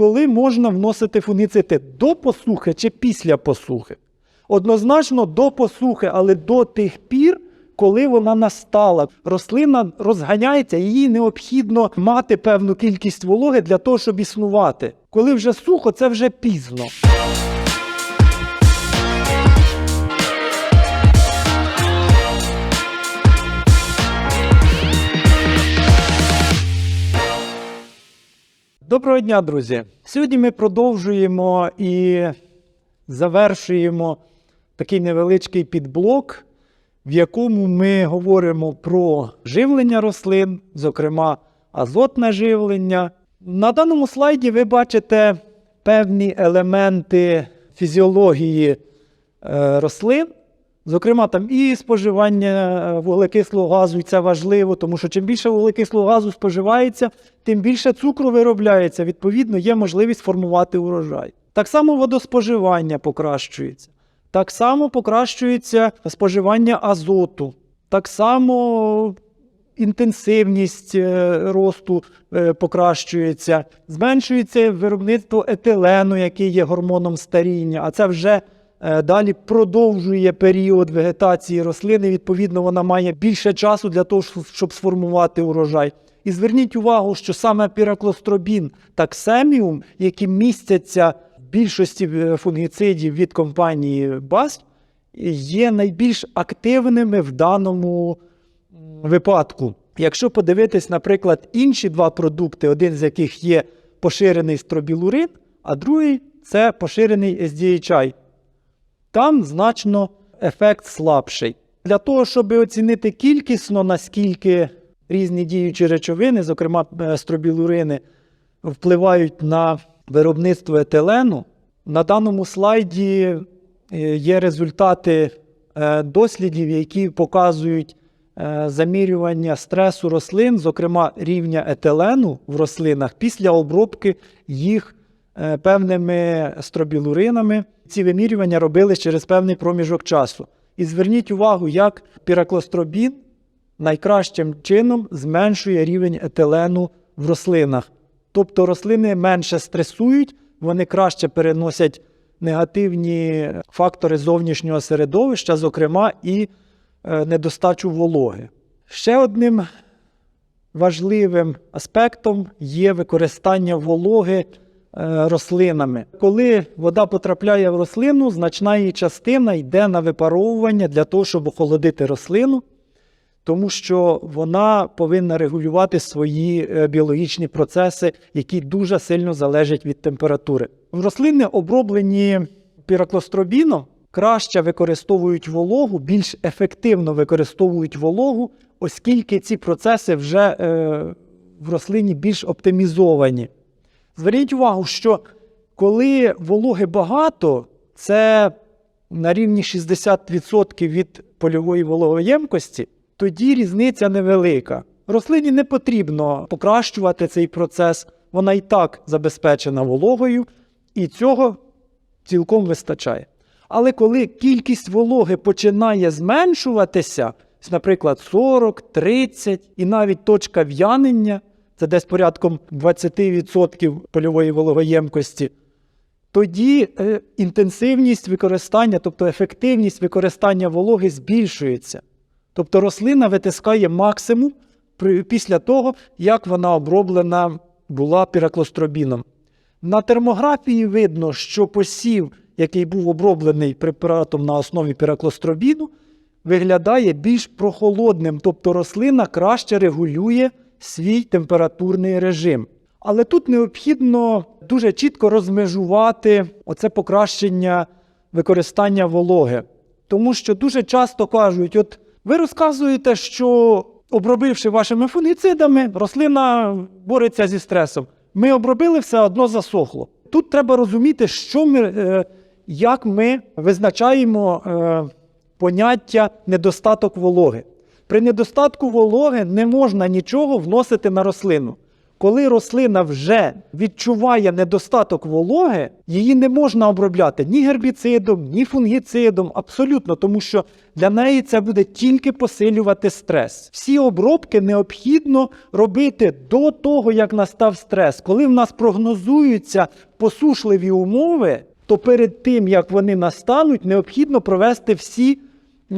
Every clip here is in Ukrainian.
коли можна вносити фунгіциди? До посухи чи після посухи? Однозначно до посухи, але до тих пір, коли вона настала. Рослина розганяється, їй необхідно мати певну кількість вологи для того, щоб існувати. Коли вже сухо, це вже пізно. Доброго дня, друзі! Сьогодні ми продовжуємо і завершуємо такий невеличкий підблок, в якому ми говоримо про живлення рослин, зокрема азотне живлення. На даному слайді ви бачите певні елементи фізіології е, рослин. Зокрема, там і споживання е, вуглекислого газу, і це важливо, тому що чим більше вуглекислого газу споживається, тим більше цукру виробляється. Відповідно, є можливість формувати урожай. Так само водоспоживання покращується. Так само покращується споживання азоту. Так само інтенсивність е, росту е, покращується, зменшується виробництво етилену, який є гормоном старіння, а це вже далі продовжує період вегетації рослини. Відповідно, вона має більше часу для того, щоб- сформувати урожай. І зверніть увагу, що саме піраклостробін та ксеміум, які містяться в більшості е, фунгіцидів від компанії BASF, є найбільш активними в даному випадку. Якщо подивитись, наприклад, інші два продукти, один з яких є поширений стробілурин, а другий це поширений SDHI, там значно ефект слабший. Для того, щоб оцінити кількісно, наскільки різні діючі речовини, зокрема е, стробілурини, впливають на виробництво етилену, на даному слайді е, є результати е, дослідів, які показують замірювання стресу рослин, зокрема рівня етилену в рослинах після обробки їх певними стробілуринами. Ці вимірювання робили через певний проміжок часу. І зверніть увагу, як піраклостробін найкращим чином зменшує рівень етилену в рослинах. Тобто рослини менше стресують, вони краще переносять негативні фактори зовнішнього середовища, зокрема і е, недостачу вологи. Ще одним важливим аспектом є використання вологи е, рослинами. Коли вода потрапляє в рослину, значна її частина йде на випаровування для того, щоб охолодити рослину, тому що вона повинна регулювати свої е, біологічні процеси, які дуже сильно залежать від температури. Рослини, оброблені піраклостробіном, краще використовують вологу, більш ефективно використовують вологу, оскільки ці процеси вже е, в рослині більш оптимізовані. Зверніть увагу, що коли вологи багато, це на рівні 60% від польової вологоємкості, тоді різниця невелика. Рослині не потрібно покращувати цей процес, вона і так забезпечена вологою, і цього цілком вистачає. Але коли кількість вологи починає зменшуватися, наприклад, 40, 30 і навіть точка в'янення, це десь порядком 20% польової вологоємкості, тоді е, інтенсивність використання, тобто ефективність використання вологи збільшується. Тобто рослина витискає максимум після того, як вона оброблена була піраклостробіном. На термографії видно, що посів, який був оброблений препаратом на основі піраклостробіну, виглядає більш прохолодним, тобто рослина краще регулює свій температурний режим. Але тут необхідно дуже чітко розмежувати оце покращення використання вологи. Тому що дуже часто кажуть: от ви розказуєте, що обробивши вашими фунгіцидами, рослина бореться зі стресом. Ми обробили все одно засохло. Тут треба розуміти, що ми, е, як ми визначаємо е, поняття недостаток вологи. При недостатку вологи не можна нічого вносити на рослину. Коли рослина вже відчуває недостаток вологи, її не можна обробляти ні гербіцидом, ні фунгіцидом, абсолютно, тому що для неї це буде тільки посилювати стрес. Всі обробки необхідно робити до того, як настав стрес. Коли в нас прогнозуються посушливі умови, то перед тим як вони настануть, необхідно провести всі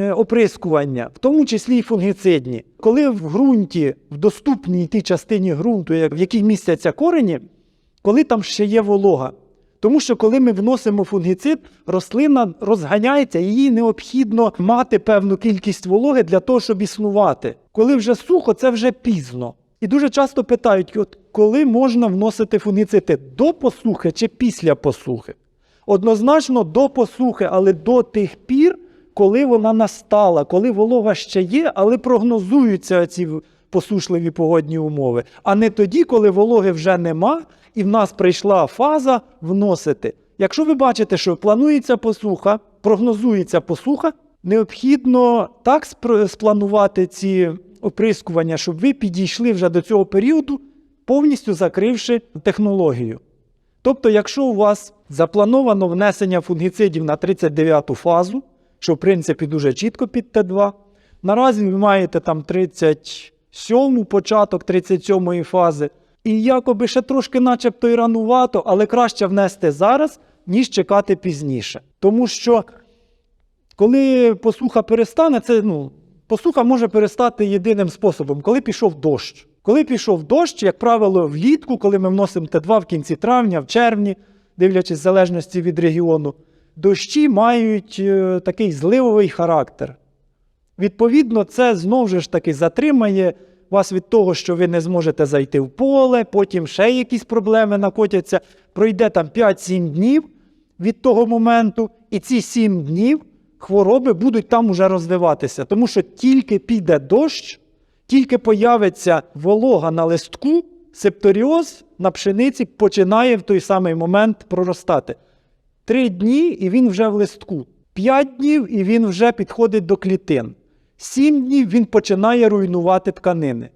оприскування, в тому числі і фунгіцидні. Коли в ґрунті, в доступній тій частині ґрунту, в якій містяться корені, коли там ще є волога. Тому що коли ми вносимо фунгіцид, рослина розганяється, їй необхідно мати певну кількість вологи для того, щоб існувати. Коли вже сухо, це вже пізно. І дуже часто питають, от коли можна вносити фунгіциди до посухи чи після посухи? Однозначно до посухи, але до тих пір, коли вона настала, коли волога ще є, але прогнозуються ці посушливі погодні умови, а не тоді, коли вологи вже нема, і в нас прийшла фаза вносити. Якщо ви бачите, що планується посуха, прогнозується посуха, необхідно так спланувати ці оприскування, щоб ви підійшли вже до цього періоду, повністю закривши технологію. Тобто, якщо у вас заплановано внесення фунгіцидів на 39-ту фазу, що в принципі дуже чітко під Т2, наразі ви маєте там 37-му початок 37-ї фази, і якоби ще трошки начебто і ранувато, але краще внести зараз, ніж чекати пізніше. Тому що коли посуха перестане, це ну, посуха може перестати єдиним способом, коли пішов дощ. Коли пішов дощ, як правило, влітку, коли ми вносимо Т2 в кінці травня, в червні, дивлячись в залежності від регіону, дощі мають е, такий зливовий характер. Відповідно, це знову ж таки затримає вас від того, що ви не зможете зайти в поле, потім ще якісь проблеми накотяться. Пройде там 5-7 днів від того моменту, і ці 7 днів хвороби будуть там уже розвиватися. Тому що тільки піде дощ, тільки появиться волога на листку, септоріоз на пшениці починає в той самий момент проростати. Три дні і він вже в листку. П'ять днів і він вже підходить до клітин. Сім днів він починає руйнувати тканини.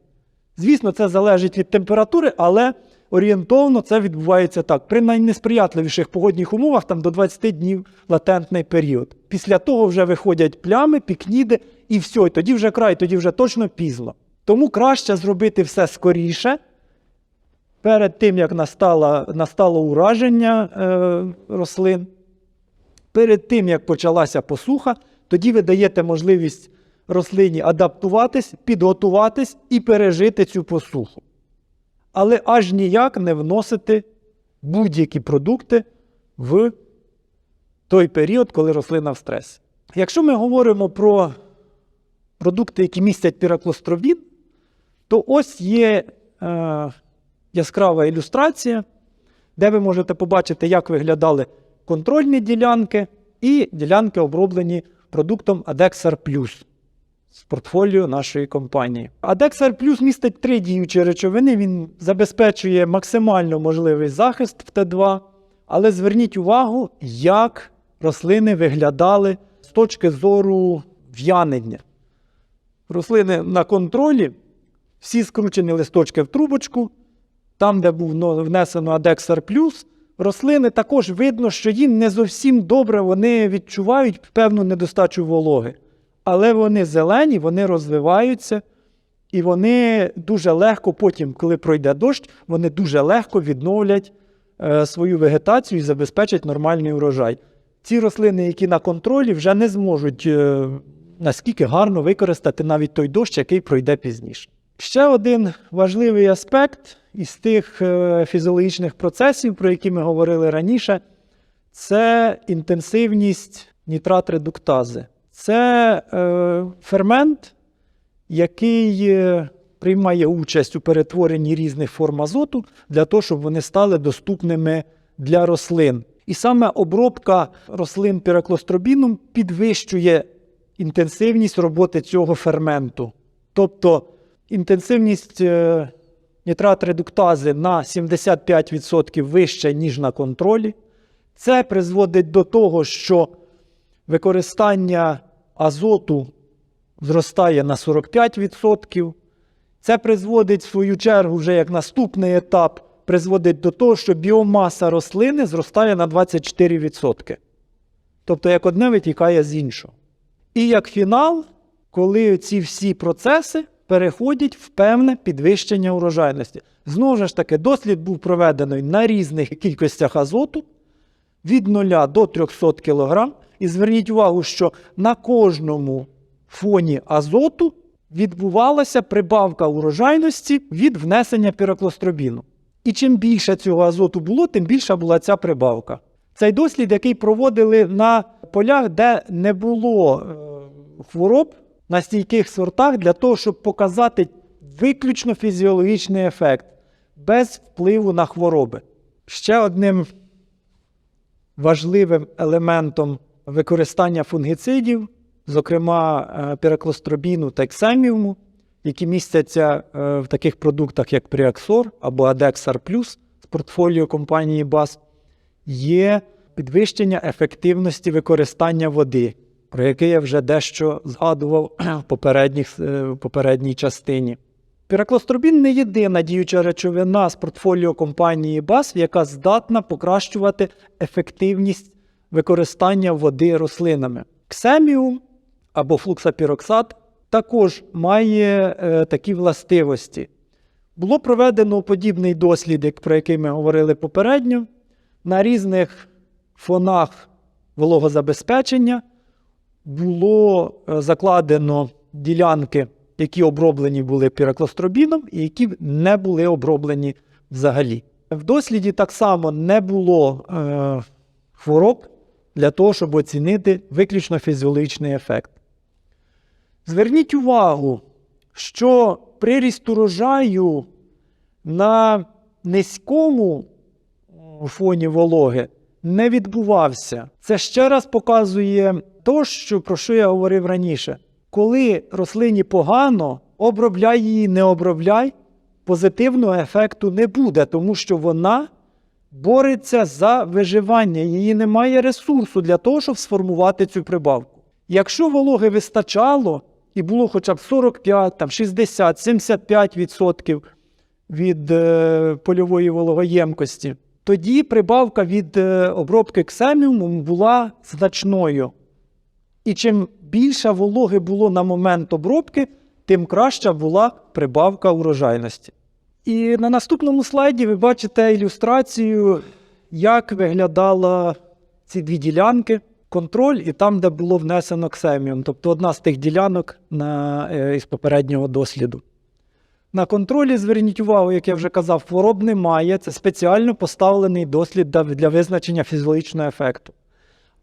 Звісно, це залежить від температури, але орієнтовно це відбувається так. При найнесприятливіших погодних умовах там до 20 днів латентний період. Після того вже виходять плями, пікніди і все. І тоді вже край, тоді вже точно пізно. Тому краще зробити все скоріше, перед тим, як настало, настало ураження е, рослин, перед тим, як почалася посуха, тоді ви даєте можливість рослині адаптуватись, підготуватись і пережити цю посуху. Але аж ніяк не вносити будь-які продукти в той період, коли рослина в стресі. Якщо ми говоримо про продукти, які містять піраклостровін, то ось є е, яскрава ілюстрація, де ви можете побачити, як виглядали контрольні ділянки і ділянки, оброблені продуктом Adexar Plus з портфоліо нашої компанії. Adexar Plus містить три діючі речовини. Він забезпечує максимально можливий захист в Т2, але зверніть увагу, як рослини виглядали з точки зору в'янення. Рослини на контролі, всі скручені листочки в трубочку, там, де був внесено Adexar Plus, рослини також видно, що їм не зовсім добре вони відчувають певну недостачу вологи. Але вони зелені, вони розвиваються, і вони дуже легко, потім, коли пройде дощ, вони дуже легко відновлять е, свою вегетацію і забезпечать нормальний урожай. Ці рослини, які на контролі, вже не зможуть е, наскільки гарно використати навіть той дощ, який пройде пізніше. Ще один важливий аспект із тих е, фізіологічних процесів, про які ми говорили раніше, це інтенсивність нітрат-редуктази. Це е, фермент, який е, приймає участь у перетворенні різних форм азоту для того, щоб вони стали доступними для рослин. І саме обробка рослин піраклостробіном підвищує інтенсивність роботи цього ферменту. Тобто інтенсивність е, нітрат-редуктази на 75% вища, ніж на контролі. Це призводить до того, що використання азоту зростає на 45%, Це призводить в свою чергу, вже як наступний етап, призводить до того, що біомаса рослини зростає на 24%. Тобто, як одне витікає з іншого. І як фінал, коли ці всі процеси переходять в певне підвищення урожайності. Знову ж таки, дослід був проведений на різних кількостях азоту від 0 до 300 кг. І зверніть увагу, що на кожному фоні азоту відбувалася прибавка урожайності від внесення піроклостробіну. І чим більше цього азоту було, тим більша була ця прибавка. Цей дослід, який проводили на полях, де не було е, хвороб на стійких сортах, для того, щоб показати виключно фізіологічний ефект без впливу на хвороби. Ще одним важливим елементом використання фунгіцидів, зокрема е, піраклостробіну та ексеміуму, які містяться е, в таких продуктах, як Пріаксор або Адексар Плюс з портфоліо компанії BAS, є підвищення ефективності використання води, про яке я вже дещо згадував в попередніх, е, в попередній частині. Піраклостробін не єдина діюча речовина з портфоліо компанії BAS, яка здатна покращувати ефективність використання води рослинами. Ксеміум або флуксапіроксат також має е, такі властивості. Було проведено подібний дослід, про який ми говорили попередньо, на різних фонах вологозабезпечення було е, закладено ділянки, які оброблені були піраклостробіном і які не були оброблені взагалі. В досліді так само не було е, хвороб для того, щоб оцінити виключно фізіологічний ефект. Зверніть увагу, що приріст урожаю на низькому фоні вологи не відбувався. Це ще раз показує то, що, про що я говорив раніше. Коли рослині погано, обробляй її, не обробляй, позитивного ефекту не буде, тому що вона бореться за виживання. Її немає ресурсу для того, щоб сформувати цю прибавку. Якщо вологи вистачало і було хоча б 45, там, 60, 75 відсотків від е, польової вологоємкості, тоді прибавка від е, обробки ксеміумом була значною. І чим більше вологи було на момент обробки, тим краща була прибавка урожайності. І на наступному слайді ви бачите ілюстрацію, як виглядала ці дві ділянки, контроль і там, де було внесено ксеміум, тобто одна з тих ділянок на, е, із попереднього досліду. На контролі зверніть увагу, як я вже казав, хвороб немає. Це спеціально поставлений дослід для визначення фізіологічного ефекту.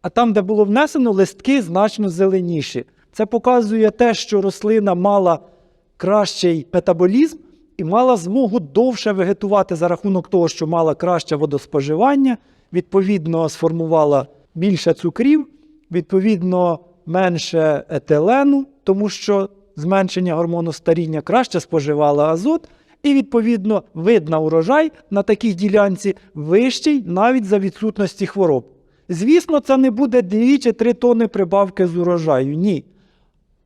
А там, де було внесено, листки значно зеленіші. Це показує те, що рослина мала кращий метаболізм і мала змогу довше вегетувати за рахунок того, що мала краще водоспоживання, відповідно, сформувала більше цукрів, відповідно, менше етилену, тому що зменшення гормону старіння краще споживала азот, і, відповідно, вид на урожай на такій ділянці вищий навіть за відсутності хвороб. Звісно, це не буде 2 чи 3 тони прибавки з урожаю. Ні.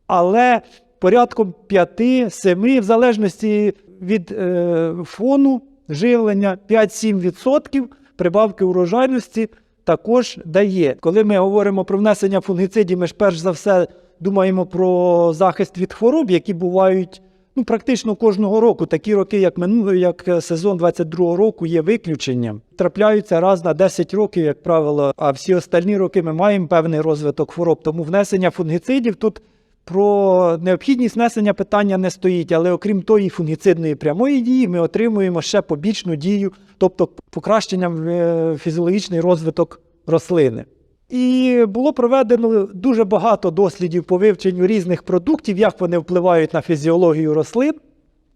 Але порядком 5-7, в залежності від е, фону живлення, 5-7% прибавки урожайності також дає. Коли ми говоримо про внесення фунгіцидів, ми ж перш за все думаємо про захист від хвороб, які бувають ну, практично кожного року. Такі роки, як минулий, як е, сезон 22 року, є виключенням. Трапляються раз на 10 років, як правило, а всі остальні роки ми маємо певний розвиток хвороб. Тому внесення фунгіцидів тут про необхідність внесення питання не стоїть, але окрім тої фунгіцидної прямої дії, ми отримуємо ще побічну дію, тобто покращення е, фізіологічний розвиток рослини. І було проведено дуже багато дослідів по вивченню різних продуктів, як вони впливають на фізіологію рослин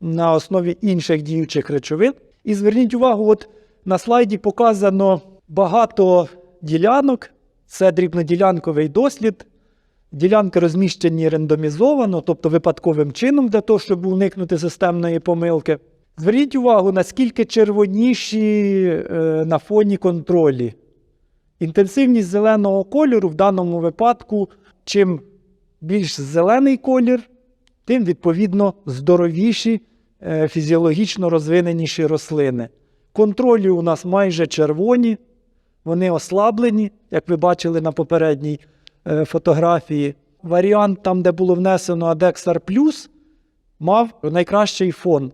на основі інших діючих речовин. І зверніть увагу, от на слайді показано багато ділянок. Це дрібноділянковий дослід. Ділянки розміщені рандомізовано, тобто випадковим чином, для того, щоб уникнути системної помилки. Зверніть увагу, наскільки червоніші е, на фоні контролі. Інтенсивність зеленого кольору в даному випадку, чим більш зелений колір, тим відповідно здоровіші е, фізіологічно розвиненіші рослини. Контролі у нас майже червоні, вони ослаблені, як ви бачили на попередній е, фотографії. Варіант, там, де було внесено Adexar Plus, мав найкращий фон.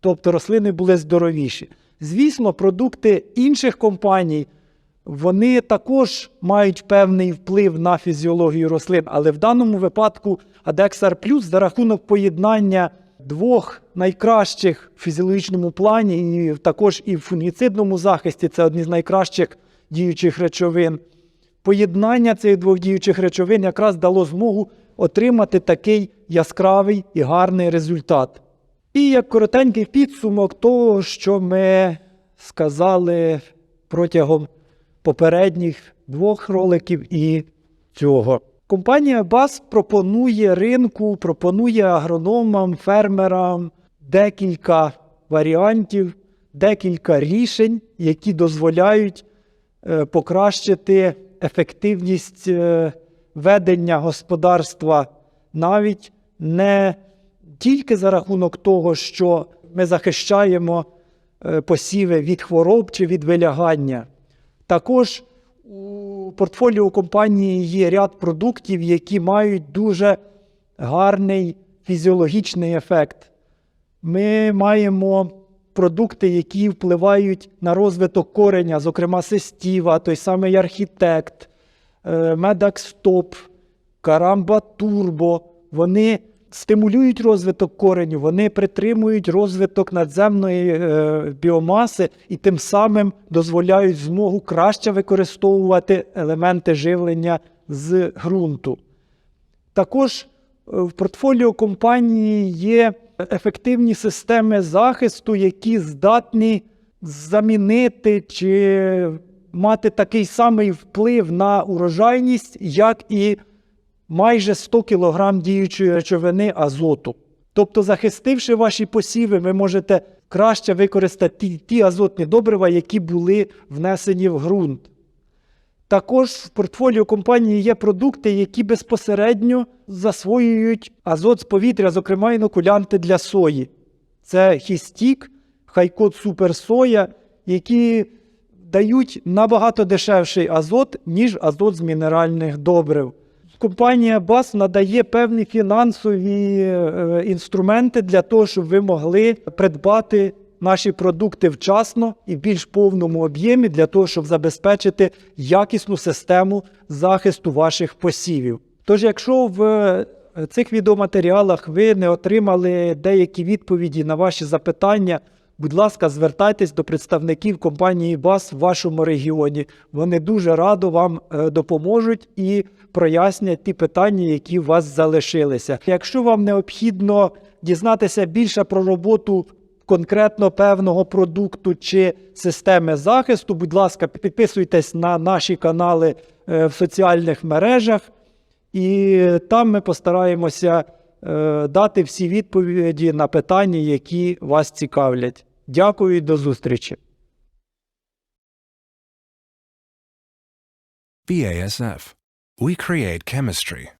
Тобто рослини були здоровіші. Звісно, продукти інших компаній вони також мають певний вплив на фізіологію рослин, але в даному випадку Adexar Plus за рахунок поєднання двох найкращих в фізіологічному плані, і також і в фунгіцидному захисті це одні з найкращих діючих речовин. Поєднання цих двох діючих речовин якраз дало змогу отримати такий яскравий і гарний результат. І як коротенький підсумок того, що ми сказали протягом попередніх двох роликів і цього. Компанія BAS пропонує ринку, пропонує агрономам, фермерам декілька варіантів, декілька рішень, які дозволяють е, покращити ефективність е, ведення господарства навіть не тільки за рахунок того, що ми захищаємо е, посіви від хвороб чи від вилягання. Також у портфоліо компанії є ряд продуктів, які мають дуже гарний фізіологічний ефект. Ми маємо продукти, які впливають на розвиток кореня, зокрема сестіва, той самий архітект, е, Медакстоп, Карамба Турбо. Вони стимулюють розвиток кореню, вони притримують розвиток надземної е, біомаси і тим самим дозволяють змогу краще використовувати елементи живлення з ґрунту. Також е, в портфоліо компанії є ефективні системи захисту, які здатні замінити чи мати такий самий вплив на урожайність, як і майже 100 кг діючої речовини азоту. Тобто, захистивши ваші посіви, ви можете краще використати ті, ті азотні добрива, які були внесені в ґрунт. Також в портфоліо компанії є продукти, які безпосередньо засвоюють азот з повітря, зокрема інокулянти для сої. Це хістік, хайкот суперсоя, які дають набагато дешевший азот, ніж азот з мінеральних добрив. Компанія БАС надає певні фінансові е, інструменти для того, щоб ви могли придбати наші продукти вчасно і в більш повному об'ємі для того, щоб забезпечити якісну систему захисту ваших посівів. Тож, якщо в е, цих відеоматеріалах ви не отримали деякі відповіді на ваші запитання, будь ласка, звертайтесь до представників компанії БАС в вашому регіоні. Вони дуже радо вам е, допоможуть і прояснять ті питання, які у вас залишилися. Якщо вам необхідно дізнатися більше про роботу конкретно певного продукту чи системи захисту, будь ласка, підписуйтесь на наші канали е, в соціальних мережах, і там ми постараємося е, дати всі відповіді на питання, які вас цікавлять. Дякую і до зустрічі. BASF. We create chemistry.